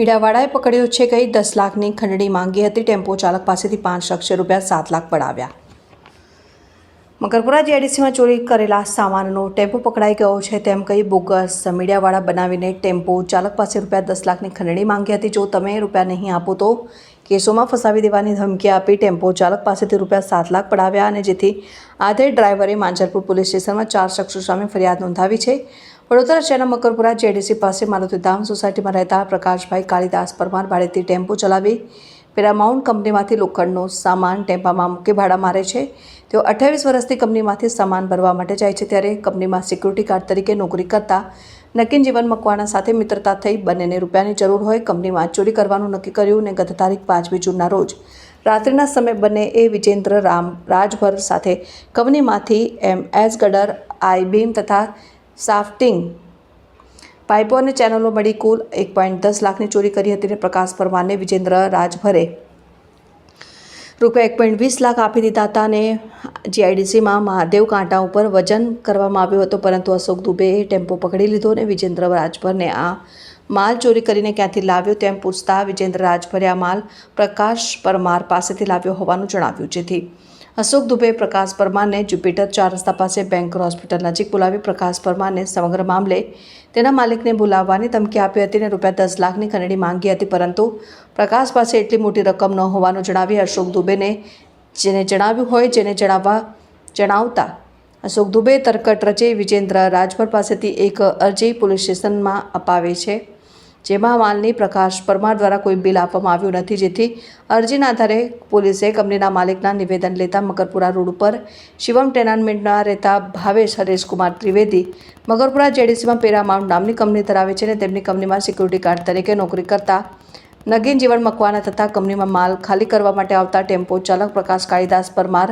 મીડિયાવાળાએ પકડ્યો છે કઈ દસ લાખની ખંડણી માંગી હતી. ટેમ્પો ચાલક પાસેથી પાંચ લક્ષ રૂપિયા સાત લાખ પડાવ્યા. મકરપુરા જીઆઈડીસીમાં ચોરી કરેલા સામાનનો ટેમ્પો પકડાઈ ગયો છે તેમ કહી બોગસ મીડિયાવાળા બનાવીને ટેમ્પો ચાલક પાસે રૂપિયા દસ લાખની ખંડણી માંગી હતી. જો તમે રૂપિયા નહીં આપો તો કેસોમાં ફસાવી દેવાની ધમકી આપી ટેમ્પો ચાલક પાસેથી રૂપિયા સાત લાખ પડાવ્યા અને જેથી આધે ડ્રાઈવરે માંજરપુર પોલીસ સ્ટેશનમાં ચાર શખ્સો સામે ફરિયાદ નોંધાવી છે. વડોદરા શહેરના મકરપુરા જેડીસી પાસે મારુતિધામ સોસાયટીમાં રહેતા પ્રકાશભાઈ કાળીદાસ પરમાર ભાડેથી ટેમ્પો ચલાવી પેરામાઉન્ટ કંપનીમાંથી લોખંડનો સામાન ટેમ્પામાં મૂકી ભાડા મારે છે. તેઓ અઠ્યાવીસ વર્ષથી કંપનીમાંથી સામાન ભરવા માટે જાય છે ત્યારે કંપનીમાં સિક્યુરિટી ગાર્ડ તરીકે નોકરી કરતા નકીન જીવન મકવાણા સાથે મિત્રતા થઈ બંનેને રૂપિયાની જરૂર હોય કંપનીમાં ચોરી કરવાનું નક્કી કર્યું અને ગત તારીખ પાંચમી જૂનના રોજ. રાત્રિના સમય બંને એ વિજેન્દ્ર રામ રાજભર સાથે કંપનીમાંથી M S girder, I beam તથા સાફ્ટિંગ. પાઇપો અને ચેનલો મળી કુલ એક પોઈન્ટ દસ લાખની ચોરી કરી હતી અને પ્રકાશ પરમારને વિજેન્દ્ર રાજભરે. રૂપિયા એક પોઈન્ટ વીસ લાખ આપી દીધા હતા અને જીઆઈડીસીમાં મહાદેવ કાંટા ઉપર વજન કરવામાં આવ્યું હતું, પરંતુ અશોક દુબેએ ટેમ્પો પકડી લીધો અને વિજેન્દ્ર રાજભરને આ માલ ચોરી કરીને ક્યાંથી લાવ્યો તેમ પૂછતા વિજેન્દ્ર રાજભરે આ માલ પ્રકાશ પરમાર પાસેથી લાવ્યો હોવાનું જણાવ્યું, જેથી અશોક દુબે, પ્રકાશ પરમારને જ્યુપિટર ચાર રસ્તા પાસે બેંકર હોસ્પિટલ નજીક બોલાવી પ્રકાશ પરમારને સમગ્ર મામલે તેના માલિકને બોલાવવાની ધમકી આપી હતી અને રૂપિયા દસ લાખની ખંડણી માંગી હતી. પરંતુ પ્રકાશ પાસે એટલી મોટી રકમ ન હોવાનું જણાવી અશોક દુબેને, જેને જણાવ્યું હોય જેને જણાવવા જણાવતા અશોક દુબે તરકટ રચે વિજેન્દ્ર રાજભર પાસેથી એક અરજી પોલીસ સ્ટેશનમાં અપાવે છે. જેમાં માલની પ્રકાશ પરમાર દ્વારા કોઈ બિલ આપવામાં આવ્યું નથી. જેથી અરજીના આધારે પોલીસે કંપનીના માલિકના નિવેદન લેતા મકરપુરા રોડ ઉપર શિવમ ટેનામેન્ટના રહેતા ભાવેશ હરેશકુમાર ત્રિવેદી મકરપુરા જેડીસીમાં પેરામાઉન્ટ નામની કંપની ધરાવે છે અને તેમની કંપનીમાં સિક્યુરિટી ગાર્ડ તરીકે નોકરી કરતા નગીન જીવન મકવાના તથા કંપનીમાં માલ ખાલી કરવા માટે આવતા ટેમ્પો ચાલક પ્રકાશ કાળીદાસ પરમાર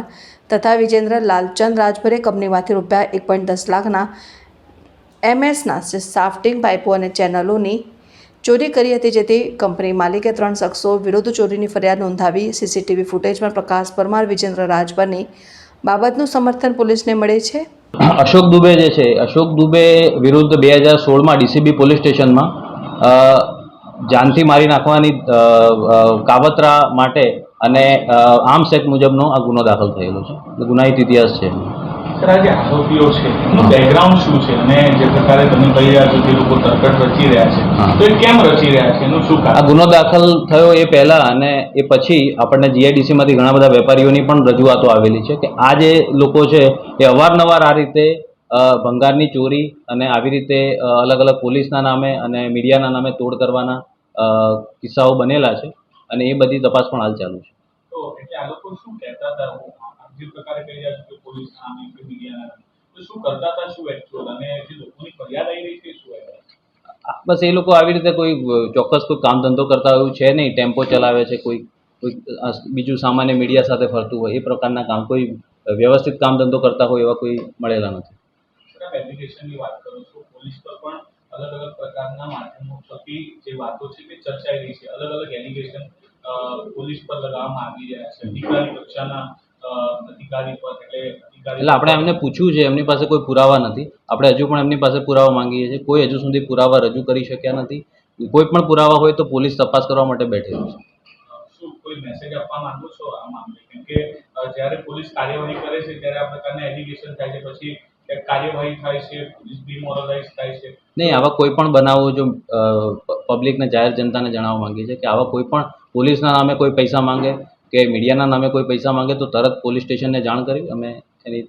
તથા વિજેન્દ્ર લાલચંદ રાજભરે કંપનીમાંથી રૂપિયા એક પોઈન્ટ દસ લાખના એમએસના સાફ્ટિંગ પાઇપો અને ચેનલોની ચોરી કરી હતી, જેથી કંપની માલિકે ત્રણ શખ્સો વિરુદ્ધ ચોરીની ફરિયાદ નોંધાવી સીસીટીવી ફૂટેજમાં પ્રકાશ પરમાર, વિજેન્દ્ર રાજભરની બાબતનું સમર્થન પોલીસને મળે છે? અશોક દુબે જે છે, અશોક દુબે વિરુદ્ધ બે હજાર સોળમાં ડીસીબી પોલીસ સ્ટેશનમાં જાનથી મારી નાખવાની કાવતરા માટે અને આર્મ્સ એક્ટ મુજબનો આ ગુનો દાખલ થયેલો છે. ગુનાહિત ઇતિહાસ છે. સર જે આરોપીઓ છે એનું બેકગ્રાઉન્ડ શું છે અને જે પ્રકારે તમે કહી રહ્યા છો કે લોકો તરકટ રચી રહ્યા છે તો એ કેમ રચી રહ્યા છે? એનું શું આ ગુનો દાખલ થયો એ પહેલા અને એ પછી આપણને જીઆઈડીસીમાંથી ઘણા બધા વેપારીઓની પણ રજૂઆતો આવેલી છે કે આ જે લોકો છે એ અવારનવાર આ રીતે ભંગારની ચોરી અને આવી રીતે અલગ અલગ પોલીસના નામે અને મીડિયાના નામે તોડ કરવાના કિસ્સાઓ બનેલા છે અને એ બધી તપાસ પણ હાલ ચાલુ છે. તો એટલે આ લોકો શું કહેતા હતા? હું આપ જે પ્રકારે કહી રહ્યા છો કે પોલીસ નામે કે મીડિયાના તો શું કરતા હતા? શું એક્ચ્યુઅલ અને જે લોકોની ફરિયાદ આવી રહી છે શું બસ એ લોકો આવી રીતે કોઈ ચોક્કસ કોઈ કામ ધંધો કરતા હોય છે નહીં. ટેમ્પો ચલાવે છે કોઈ કોઈ બીજું સામાન્ય મીડિયા સાથે ફરતું હોય એ પ્રકારના કામ કોઈ વ્યવસ્થિત કામ ધંધો કરતા હોય એવા કોઈ મળેલા નથી. એપ્લિકેશનની વાત કરો છો પોલીસ પર પણ અલગ અલગ પ્રકારના માધ્યમો થકી જે વાતો છે તે ચર્ચાઈ રહી છે. અલગ અલગ એલિગેશન પોલીસ પર લગાવવામાં આવી રહ્યા છે. અધિકારી કક્ષાના અધિકારી પર એટલે એટલે આપણે એમને પૂછ્યું છે એમની પાસે કોઈ પુરાવા નથી. આપણે હજુ પણ એમની પાસે પુરાવા માંગીએ છીએ. કોઈ હજુ સુધી પુરાવા રજૂ કરી શક્યા નથી. કોઈ પણ પુરાવા હોય તો પોલીસ તપાસ કરવા માટે બેઠેલી છે. કોઈ મેસેજ આપવા માંગો છો આ મામલે? કેમ કે જ્યારે પોલીસ કાર્યવાહી કરે છે ત્યારે આ પ્રકારના એલિગેશન થાય છે. પછી કાર્યવાહી થાય છે પોલીસ ડિમોરલાઇઝ થાય છે. નહીં આવા કોઈ પણ બનાવો જો પબ્લિકને જાહેર જનતાને જણાવવા માંગીએ છીએ કે આવા કોઈ પણ પોલીસના નામે કોઈ પૈસા માંગે કે મીડિયાના નામે કોઈ પૈસા માંગે તો તરત પોલીસ સ્ટેશનને જાણ કરી અમે એની